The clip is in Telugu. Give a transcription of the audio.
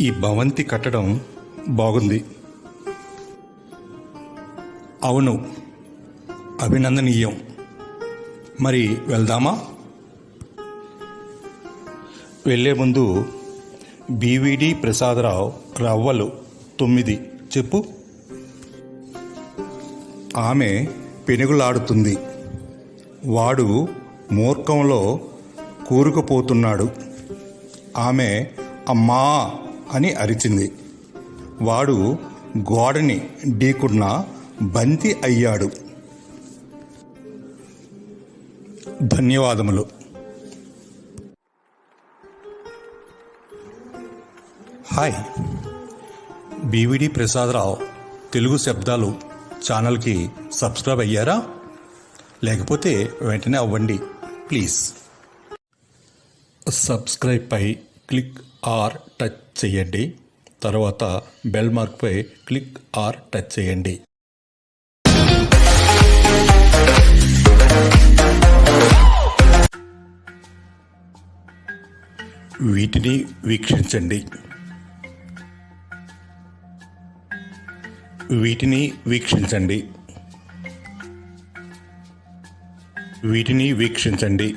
ఈ భవంతి కట్టడం బాగుంది. అవును అభినందనీయం. మరి వెళ్దామా? వెళ్ళే ముందు బీవీడి ప్రసాదరావు రవ్వలు తొమ్మిది చెప్పు. ఆమె పెనుగులాడుతుంది. వాడు మూర్ఖంలో కూరుకుపోతున్నాడు. ఆమె అమ్మా! అని అరిచింది. వాడు గోడని ఢీకున్న బంతి అయ్యాడు. ధన్యవాదములు. హాయ్. బీవిడి ప్రసాదరావు తెలుగు శబ్దాలు ఛానల్కి సబ్స్క్రైబ్ అయ్యారా? లేకపోతే వెంటనే అవ్వండి ప్లీజ్. సబ్స్క్రైబ్ పై క్లిక్ ఆర్ టచ్ చేయండి. తర్వాత బెల్ మార్క్పై క్లిక్ ఆర్ టచ్ చేయండి. వీటిని వీక్షించండి. వీటిని వీక్షించండి. వీటిని వీక్షించండి.